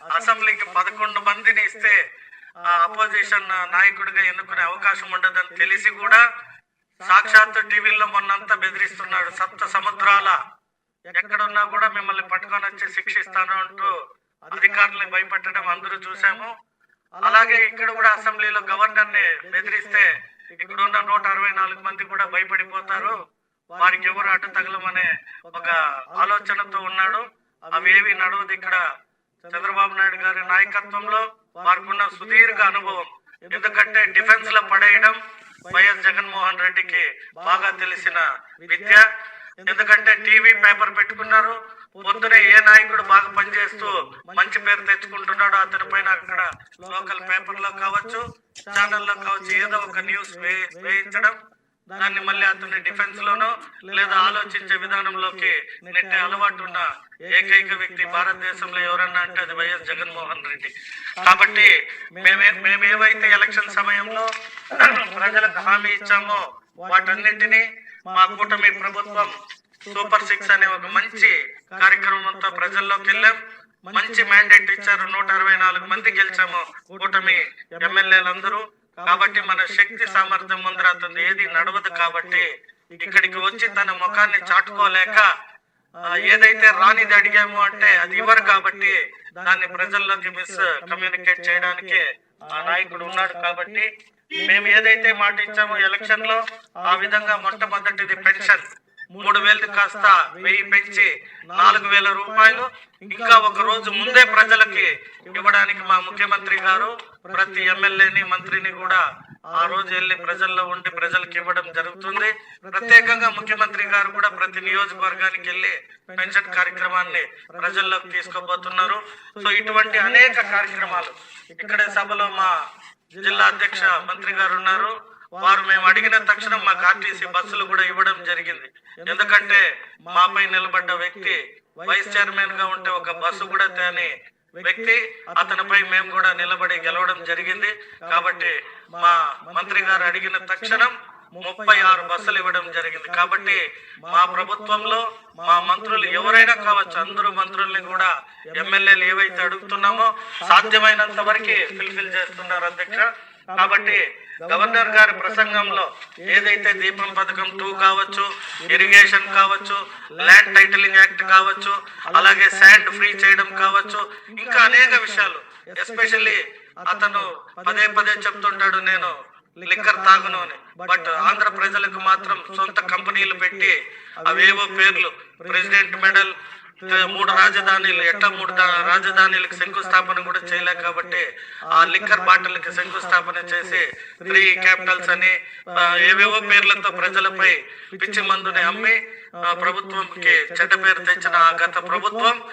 అసెంబ్లీకి పదకొండు మందిని ఇస్తే ఆ అపోజిషన్ నాయకుడిగా ఎన్నుకునే అవకాశం ఉండదని తెలిసి కూడా సాక్షాత్తు టీవీల్లో మొన్నంతా బెదిరిస్తున్నాడు. సప్త సముద్రాల ఎక్కడున్నా కూడా మిమ్మల్ని పట్టుకొని వచ్చి శిక్షిస్తాను అంటూ అధికారులను భయపెట్టడం అందరూ చూసాము. అలాగే ఇక్కడ కూడా అసెంబ్లీలో గవర్నర్ని బెదిరిస్తే ఇక్కడ ఉన్న నూట అరవై నాలుగు మంది కూడా భయపడిపోతారు. వారికి ఎవరు అడ్డు తగలమనే ఒక ఆలోచనతో ఉన్నాడు. అవేవి నడవదు ఇక్కడ. చంద్రబాబు నాయుడు గారి నాయకత్వంలో వారికి సుదీర్ఘ అనుభవం. ఎందుకంటే డిఫెన్స్లో పడేయడం వైఎస్ జగన్మోహన్ రెడ్డికి బాగా తెలిసిన విద్య. ఎందుకంటే టీవీ పేపర్ పెట్టుకున్నారు. పొద్దునే ఏ నాయకుడు బాగా పనిచేస్తూ మంచి పేరు తెచ్చుకుంటున్నాడో అతని పైన అక్కడ లోకల్ పేపర్లో కావచ్చు ఛానల్లో కావచ్చు ఏదో ఒక న్యూస్ వేయించడం. దాన్ని మళ్ళీ అతని డిఫెన్స్ లోనో లేదా ఆలోచించే విధానంలోకి నెట్టే అలవాటు ఉన్న ఏకైక వ్యక్తి భారతదేశంలో ఎవరన్నా అంటే అది వైఎస్ జగన్మోహన్ రెడ్డి. కాబట్టి మేమే మేమేవైతే ఎలక్షన్ సమయంలో ప్రజలకు హామీ ఇచ్చామో వాటన్నింటినీ మా కూటమి ప్రభుత్వం సూపర్ సిక్స్ అనే ఒక మంచి కార్యక్రమంతో ప్రజల్లోకి వెళ్ళాం. మంచి మ్యాండేట్ ఇచ్చారు. నూట అరవై నాలుగు మంది గెలిచాము. కూటమి ఎమ్మెల్యేలందరూ. కాబట్టి మన శక్తి సామర్థ్యం ముందర అతను ఏది నడవదు కాబట్టి ఇక్కడికి వచ్చి తన ముఖాన్ని చాటుకోలేక ఏదైతే రానిది అడిగాము అంటే అది ఇవ్వరు కాబట్టి దాన్ని ప్రజల్లోకి మిస్ కమ్యూనికేట్ చేయడానికి ఆ నాయకుడు ఉన్నాడు కాబట్టి మేము ఏదైతే మాట ఇచ్చామో ఎలక్షన్లో ఆ విధంగా మొట్టమొదటిది పెన్షన్. మూడు వేలు కాస్త వెయ్యి పెంచి నాలుగు వేల రూపాయలు ఇంకా ఒక రోజు ముందే ప్రజలకి ఇవ్వడానికి మా ముఖ్యమంత్రి గారు ప్రతి ఎమ్మెల్యేని మంత్రిని కూడా ఆ రోజు వెళ్ళి ప్రజల్లో ఉండి ప్రజలకు ఇవ్వడం జరుగుతుంది. ప్రత్యేకంగా ముఖ్యమంత్రి గారు కూడా ప్రతి నియోజకవర్గానికి వెళ్ళి పెన్షన్ కార్యక్రమాన్ని ప్రజల్లోకి తీసుకోబోతున్నారు. సో ఇటువంటి అనేక కార్యక్రమాలు. ఇక్కడే సభలో మా జిల్లా అధ్యక్ష మంత్రి గారు ఉన్నారు. వారు మేము అడిగిన తక్షణం మాకు ఆర్టీసీ బస్సులు కూడా ఇవ్వడం జరిగింది. ఎందుకంటే మాపై నిలబడ్డ వ్యక్తి వైస్ చైర్మన్గా ఉంటే ఒక బస్సు కూడా తేని వ్యక్తి అతనిపై మేము కూడా నిలబడి గెలవడం జరిగింది. కాబట్టి మా మంత్రి గారు అడిగిన తక్షణం ముప్పై ఆరు బస్సులు ఇవ్వడం జరిగింది. కాబట్టి మా ప్రభుత్వంలో మా మంత్రులు ఎవరైనా కావచ్చు అందరూ మంత్రుల్ని కూడా ఎమ్మెల్యేలు ఏవైతే అడుగుతున్నామో సాధ్యమైనంత వరకు ఫిల్ఫిల్ చేస్తున్నారు అధ్యక్ష. కాబట్టి గవర్నర్ గారి ప్రసంగంలో ఏదైతే దీపం పథకం టూ కావచ్చు ఇరిగేషన్ కావచ్చు ల్యాండ్ టైటిలింగ్ యాక్ట్ కావచ్చు అలాగే శాండ్ ఫ్రీ చేయడం కావచ్చు ఇంకా అనేక విషయాలు. ఎస్పెషల్లీ అతను పదే పదే చెప్తుంటాడు నేను లిక్కర్ తాగును అని బట్ ఆంధ్ర ప్రజలకు మాత్రం సొంత కంపెనీలు పెట్టి అవేవో పేర్లు ప్రెసిడెంట్ మెడల్ మూడు రాజధానిలు ఎట్లా మూడు దా- రాజధానిలకు శంకుస్థాపన కూడా చేయలేదు కాబట్టి ఆ లిక్కర్ బాటిల్కి శంకుస్థాపన చేసి త్రీ క్యాపిటల్స్ అని ఏవేవో పేర్లతో ప్రజలపై పిచ్చి మందుని అమ్మి ఆ, ప్రభుత్వంకి చెడ్డ పేరు తెచ్చిన గత ప్రభుత్వం